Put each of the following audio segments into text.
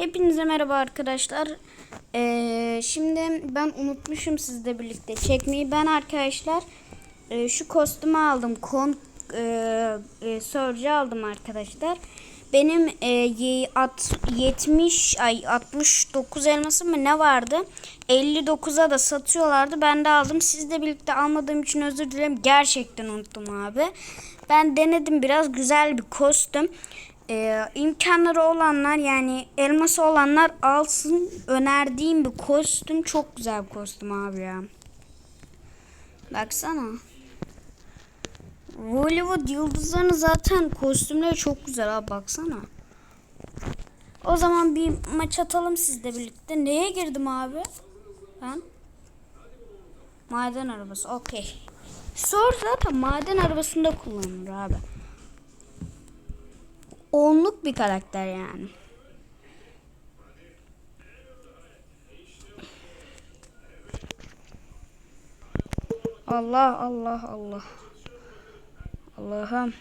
Hepinize merhaba arkadaşlar. Ee, şimdi ben unutmuşum sizle birlikte çekmeyi. Ben arkadaşlar e, şu kostümü aldım. Kon e, e, Surge aldım arkadaşlar. Benim e, at, 70 ay 69 elması mı ne vardı? 59'a da satıyorlardı. Ben de aldım. Sizle birlikte almadığım için özür dilerim. Gerçekten unuttum abi. Ben denedim biraz güzel bir kostüm. Ee, imkanları olanlar yani elması olanlar alsın. Önerdiğim bir kostüm. Çok güzel bir kostüm abi ya. Baksana. Hollywood yıldızlarının zaten kostümleri çok güzel abi baksana. O zaman bir maç atalım sizle birlikte. Neye girdim abi? Ben? Maden arabası. Okey. Sor zaten maden arabasında kullanılır abi. Onluk bir karakter yani. Allah Allah Allah. Allah'ım.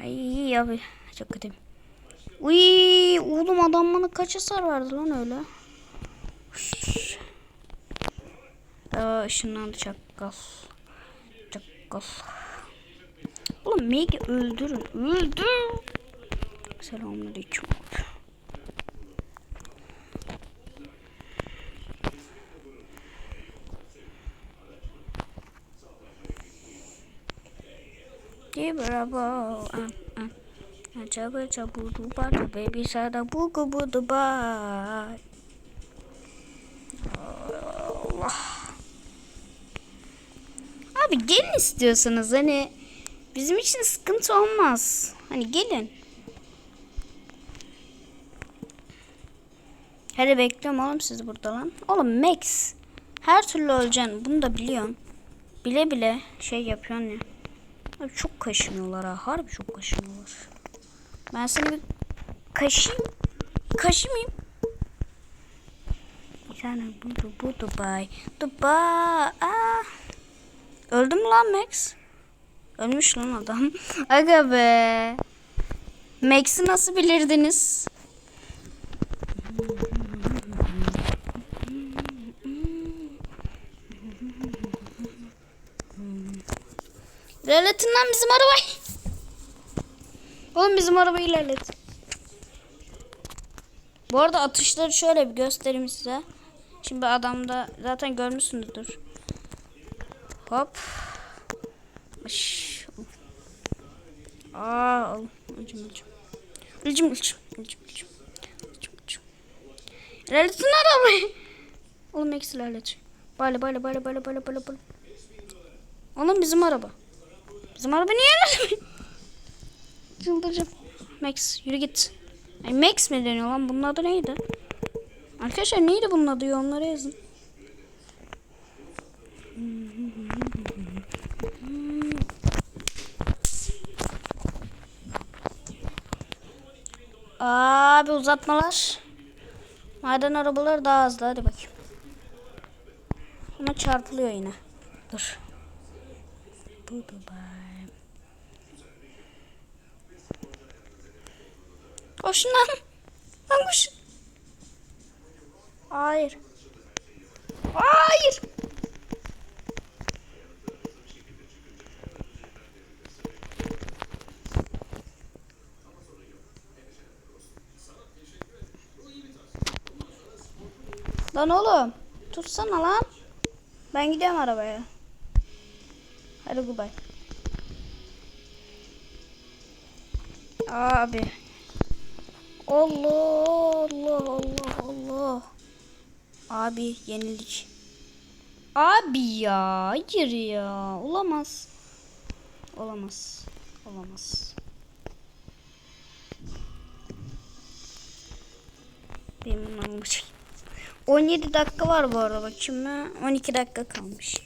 Ay abi çok kötü. Uy oğlum adam bana kaç hasar verdi lan öyle. Işınlandı çakal. Çakal. Oğlum Meg'i öldürün. Öldür. Selamünaleyküm. Bravo. Çabuk çabuk dubar baby sana buku bu dubar. Allah. Abi gelin istiyorsanız hani bizim için sıkıntı olmaz. Hani gelin. Hadi bekliyorum oğlum siz burada lan. Oğlum Max. Her türlü öleceksin. Bunu da biliyorsun. Bile bile şey yapıyorsun ya. Abi çok kaşınıyorlar ha. Harbi çok kaşınıyorlar. Ben seni bir kaşıyım. Kaşımayayım. Bir tane bu bu Dubai. Dubai. Aa. Öldü mü lan Max? Ölmüş lan adam. Aga be. Max'i nasıl bilirdiniz? İlerletin lan bizim arabayı. Oğlum bizim arabayı ilerlet. Bu arada atışları şöyle bir göstereyim size. Şimdi adamda zaten görmüşsünüzdür. Hop. Iş. Aa, acım acım. Acım acım. Acım acım. Acım acım. İlerletin arabayı. Oğlum Max ilerlet. Böyle böyle böyle böyle böyle böyle böyle. Oğlum bizim araba. Bizim araba niye ilerlemiyor? Çıldıracağım. Max yürü git. Ay Max mi deniyor lan? Bunun adı neydi? Arkadaşlar neydi bunun adı? Yorumlara yazın. Abi uzatmalar. Maden arabaları daha hızlı. Hadi bakayım. Ama çarpılıyor yine. Dur. Bu Dubai. Koşun lan. Lan koş. Hayır. Hayır. Lan oğlum. Tutsana lan. Ben gidiyorum arabaya. Hadi goodbye. Abi. Allah Allah Allah Allah. Abi yenilik. Abi ya hayır ya olamaz. Olamaz. Olamaz. Benim bu şey. 17 dakika var bu arada bakayım mı? 12 dakika kalmış.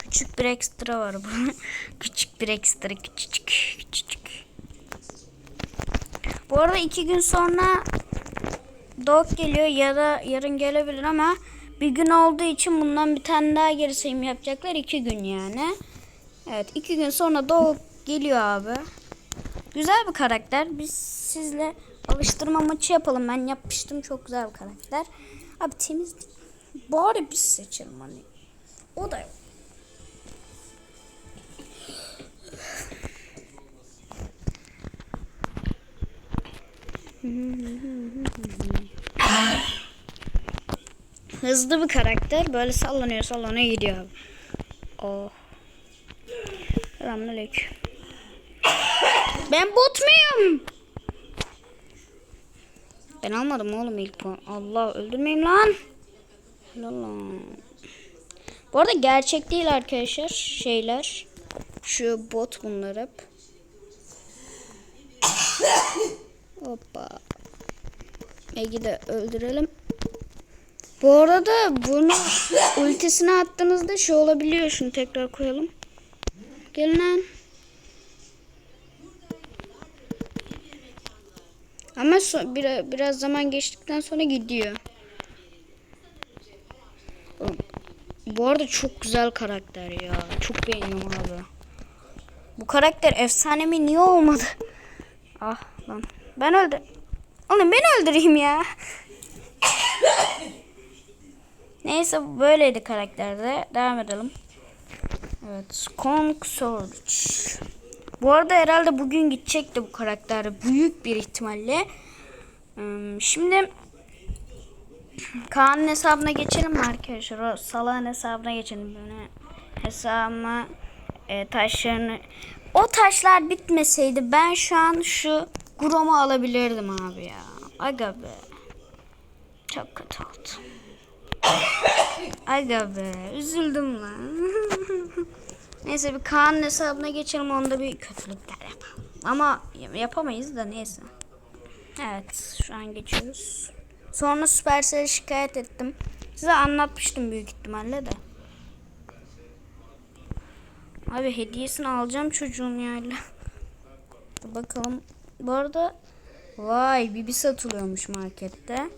Küçük bir ekstra var bu. küçük bir ekstra küçücük küçücük. Bu arada iki gün sonra Dog geliyor ya da yarın gelebilir ama bir gün olduğu için bundan bir tane daha geri sayım yapacaklar iki gün yani. Evet iki gün sonra Dog geliyor abi. Güzel bir karakter. Biz sizle alıştırma maçı yapalım. Ben yapmıştım. Çok güzel bir karakter. Abi temiz Bari biz seçelim hani. O da yok. Hızlı bir karakter. Böyle sallanıyor sallanıyor gidiyor. Oh. Selamünaleyküm. Ben bot muyum? Ben almadım oğlum ilk puan. Allah öldürmeyin lan. Helal lan. Bu arada gerçek değil arkadaşlar şeyler. Şu bot bunlar hep. Hoppa. Egi de öldürelim. Bu arada bunu ultisine attığınızda şey olabiliyor. Şunu tekrar koyalım. Gelin lan. Ama so biraz, biraz zaman geçtikten sonra gidiyor. Bu arada çok güzel karakter ya. Çok beğeniyorum abi. Bu karakter efsane mi niye olmadı? Ah lan. Ben öldüm. Oğlum ben öldüreyim ya. Neyse böyleydi karakterde. Devam edelim. Evet. Kong Surge. Bu arada herhalde bugün gidecekti bu karakter. Büyük bir ihtimalle. Hmm, Şimdi Kaan'ın hesabına geçelim mi arkadaşlar? O salağın hesabına geçelim. Böyle hesabıma e, taşlarını... O taşlar bitmeseydi ben şu an şu Grom'u alabilirdim abi ya. Aga be. Çok kötü oldu. Aga be. Üzüldüm lan. neyse bir Kaan'ın hesabına geçelim. Onda bir kötülükler yapalım. Ama yapamayız da neyse. Evet şu an geçiyoruz. Sonra Supercell'e şikayet ettim. Size anlatmıştım büyük ihtimalle de. Abi hediyesini alacağım çocuğun yani. Bakalım. Bu arada vay bibi satılıyormuş markette.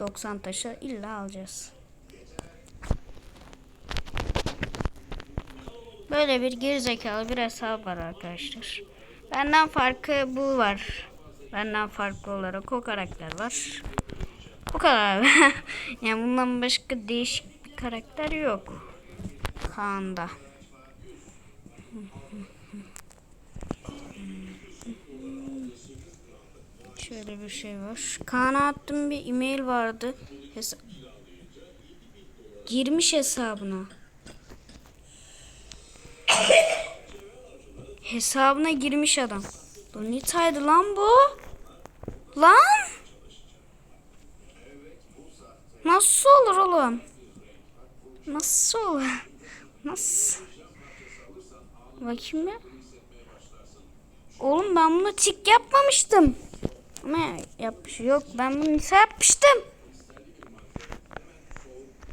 90 taşı illa alacağız. Böyle bir gerizekalı bir hesap var arkadaşlar. Benden farkı bu var. Benden farklı olarak o karakter var. Bu kadar yani bundan başka değişik bir karakter yok. Kaan'da. Şöyle bir şey var. Kaan'a attığım bir e-mail vardı. Hesa Girmiş hesabına. Hesabına girmiş adam. Donita'ydı lan bu. Lan? Nasıl olur oğlum? Nasıl olur? Nasıl? Bakayım bir. Oğlum ben bunu tik yapmamıştım. Ama yapmış yok. Ben bunu Nisa yapmıştım.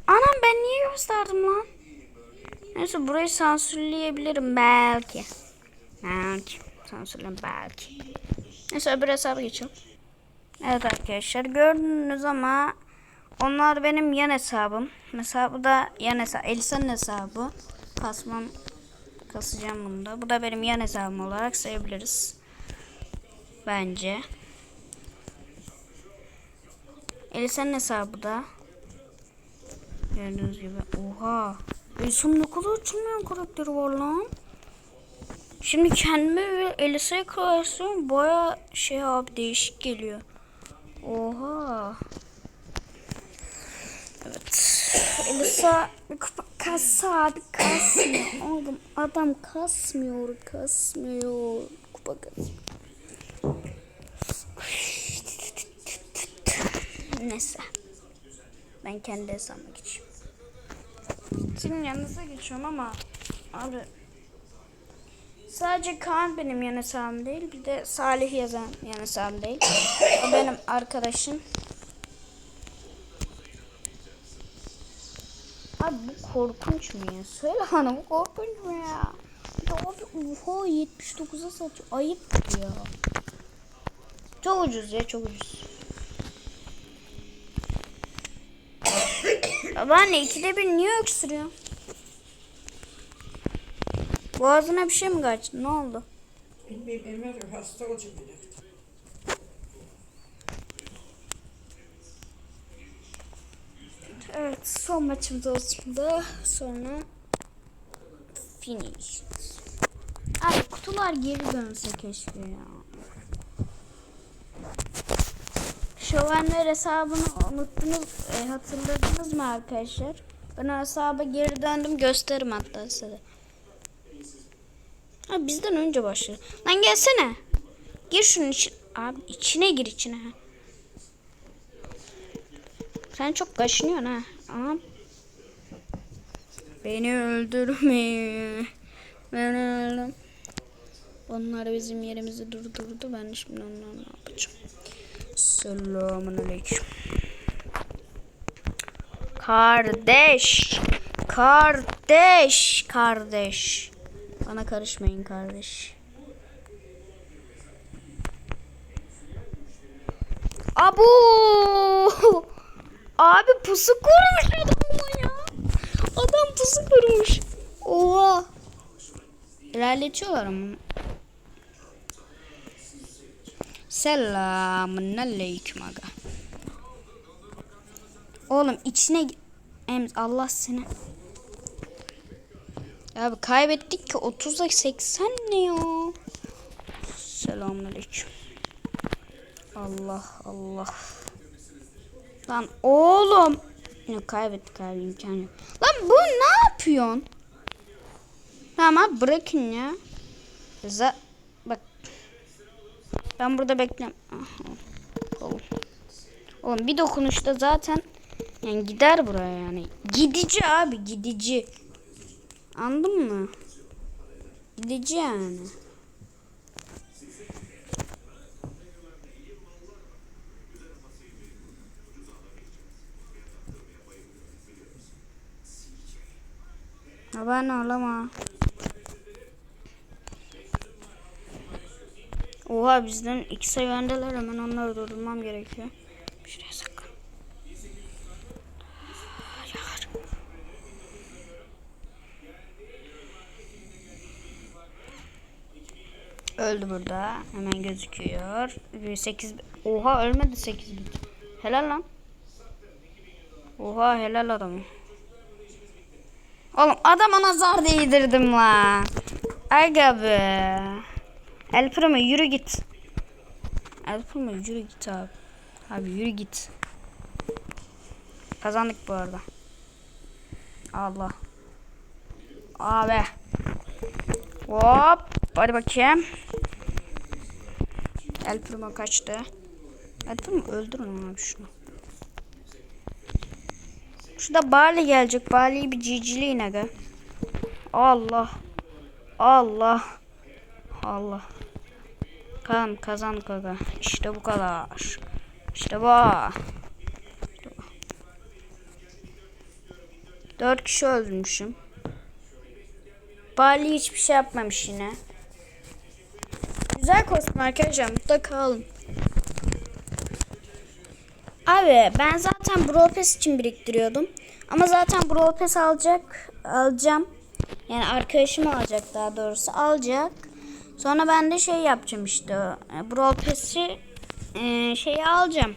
Anam ben niye gösterdim lan? Neyse burayı sansürleyebilirim belki. Belki. Sansürlerim belki. Neyse öbür hesaba geçelim. Evet arkadaşlar gördünüz ama onlar benim yan hesabım. Mesela bu da yan hesabı. Elisa'nın hesabı. Kasmam kasacağım bunu da. Bu da benim yan hesabım olarak sayabiliriz. Bence. Elisa'nın hesabı da. Gördüğünüz gibi. Oha. Elisa'nın ne kadar açılmayan karakteri var lan. Şimdi kendime ve Elisa'ya kıyaslıyorum. Baya şey abi değişik geliyor. Oha. Evet. Elisa kassa abi kasmıyor. Oğlum adam kasmıyor kasmıyor. Kupa kasmıyor. Neyse. Ben kendi hesabıma geçeyim. Sizin yanınıza geçiyorum ama abi sadece Kaan benim yan hesabım değil. Bir de Salih yazan yan hesabım değil. O benim arkadaşım. Abi bu korkunç mu ya? Söyle bana bu korkunç mu ya? Ya abi oha 79'a satıyor. Ayıp ya. Çok ucuz ya çok ucuz. Babaanne ikide bir niye öksürüyor? Boğazına bir şey mi kaçtı? Ne oldu? Bilmiyorum Emre hasta olacak herhalde. Evet son maçımız olsun da sonra finish. Abi kutular geri dönse keşke ya. Şövenler hesabını unuttunuz, e, hatırladınız mı arkadaşlar? Ben o hesaba geri döndüm gösteririm hatta size. Ha bizden önce başladı. Lan gelsene. Gir şunun içine. Abi içine gir içine. Sen çok kaşınıyorsun ha. Aha. Beni öldürme. Ben öldüm. Onlar bizim yerimizi durdurdu. Ben şimdi onları ne yapacağım? Selamun aleyküm. Kardeş. Kardeş. Kardeş. Bana karışmayın kardeş. Abu! Abi pusu kurmuş adamla ya. Adam pusu kurmuş. Oha. İlerletiyorlar ama. Selamun aleyküm aga. Oğlum içine Allah seni. Abi kaybettik ki 30'a 80 ne ya? Selamun aleyküm. Allah Allah. Lan oğlum. Yok kaybettik abi imkan. Lan bu ne yapıyorsun? Tamam bırakın ya. Za bak. Ben burada. Aha. Oğlum. Oğlum bir dokunuşta zaten yani gider buraya yani. Gidici abi gidici. Anladın mı? Gidici yani. Abone olama. Oha bizden iki sayı öndeler hemen onları durdurmam gerekiyor. Öldü burada. Hemen gözüküyor. 8 Oha ölmedi 8 bit. Helal lan. Oha helal adamı. Oğlum adama nazar değdirdim la. Aga be. El Primo yürü git. El Primo yürü git abi. Abi yürü git. Kazandık bu arada. Allah. Abi. Hop. Hadi bakayım. El kaçtı. El Primo öldürün abi şunu. Şurada Bali gelecek. Bali'yi bir ciciliğin aga. Allah. Allah. Allah. Kan kazandık aga. İşte bu kadar. İşte bu. İşte bu. Dört kişi öldürmüşüm. Bali hiçbir şey yapmamış yine. Güzel kostüm arkadaşlar. Mutlaka alın. Abi ben zaten Brawl Pass için biriktiriyordum. Ama zaten Brawl Pass alacak, alacağım. Yani arkadaşım alacak daha doğrusu alacak. Sonra ben de şey yapacağım işte. e, Brawl Pass'i e, şeyi alacağım.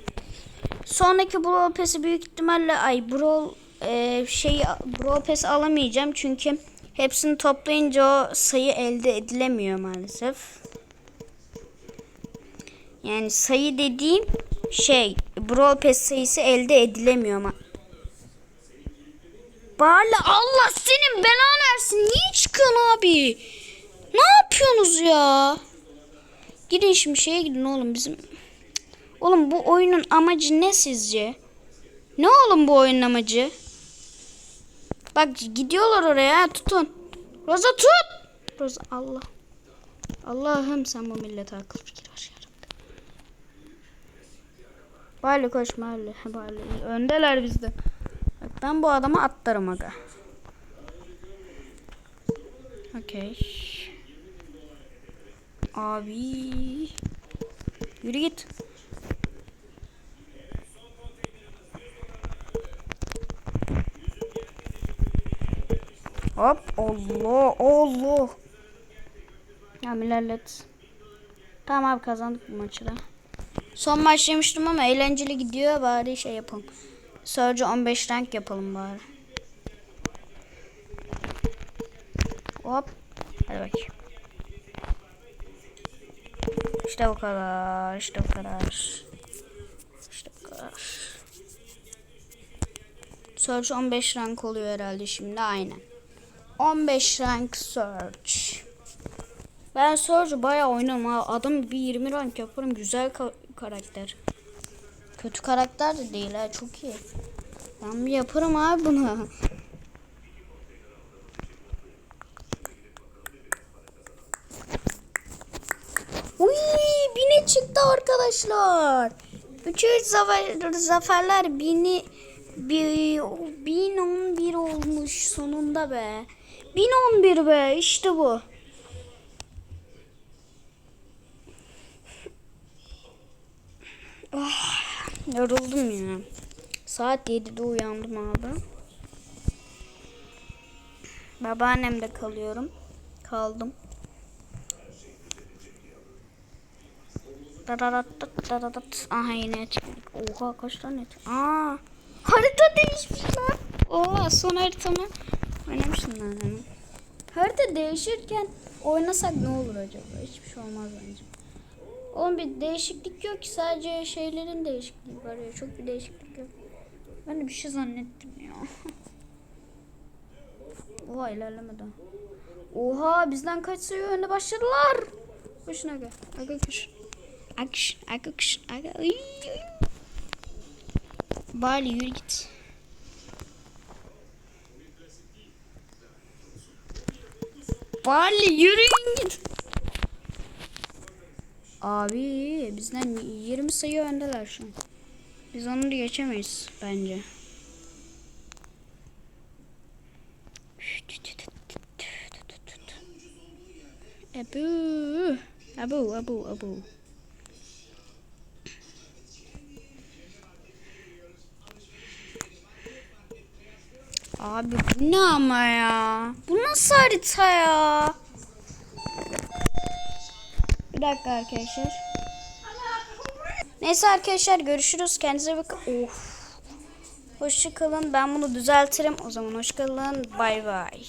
Sonraki Brawl Pass'i büyük ihtimalle ay Brawl e, şeyi Brawl Pass alamayacağım çünkü hepsini toplayınca o sayı elde edilemiyor maalesef. Yani sayı dediğim şey Brawl Pass sayısı elde edilemiyor ama. Barla Allah senin belanı versin. Niye çıkıyorsun abi? Ne yapıyorsunuz ya? Gidin şimdi şeye gidin oğlum bizim. Oğlum bu oyunun amacı ne sizce? Ne oğlum bu oyunun amacı? Bak gidiyorlar oraya tutun. Roza tut. Roza Allah. Allah'ım sen bu millete akıl fikir Bali koşma Ali. Bali. Öndeler bizde. Ben bu adamı atlarım aga. Okey. Abi. Yürü git. Hop Allah Allah. Ya ilerlet. Tamam abi kazandık bu maçı da. Son yemiştim ama eğlenceli gidiyor bari şey yapalım. Sadece 15 rank yapalım bari. Hop. Hadi bakayım. İşte bu kadar. İşte bu kadar. İşte bu kadar. Search 15 rank oluyor herhalde şimdi aynen. 15 rank search. Ben Surge'ı bayağı oynarım ha. Adam bir 20 rank yaparım. Güzel karakter. Kötü karakter de değil ha. Çok iyi. Ben bir yaparım abi bunu. Uy, bine çıktı arkadaşlar. Üçü zafer, zaferler bini bir, bin on bir olmuş sonunda be. Bin on bir be işte bu. Ah, yoruldum ya. Saat 7'de uyandım abi. Babaannemde kalıyorum. Kaldım. Dararatat, dararatat. Aha yine çıktık. Oha kaç tane? Aa, harita değişmiş lan. Oha son haritamı oynamıştım ben. hani. Harita değişirken oynasak ne olur acaba? Hiçbir şey olmaz bence. Oğlum bir değişiklik yok ki sadece şeylerin değişikliği var ya çok bir değişiklik yok. Ben de bir şey zannettim ya. Oha ilerlemedi. Oha bizden kaç sayı önde başladılar. Koşun aga. Aga koş. Akış, aga. Uy, uy. Bali yürü git. Bali yürüyün git. Abi bizden 20 sayı öndeler şu an. Biz onu geçemeyiz bence. Abu. Abu, abu, abu. Abi bu ne ama ya? Bu nasıl harita ya? Bir dakika arkadaşlar. Neyse arkadaşlar görüşürüz. Kendinize bakın. Of. Hoşça kalın. Ben bunu düzeltirim. O zaman hoşça kalın. Bay bay.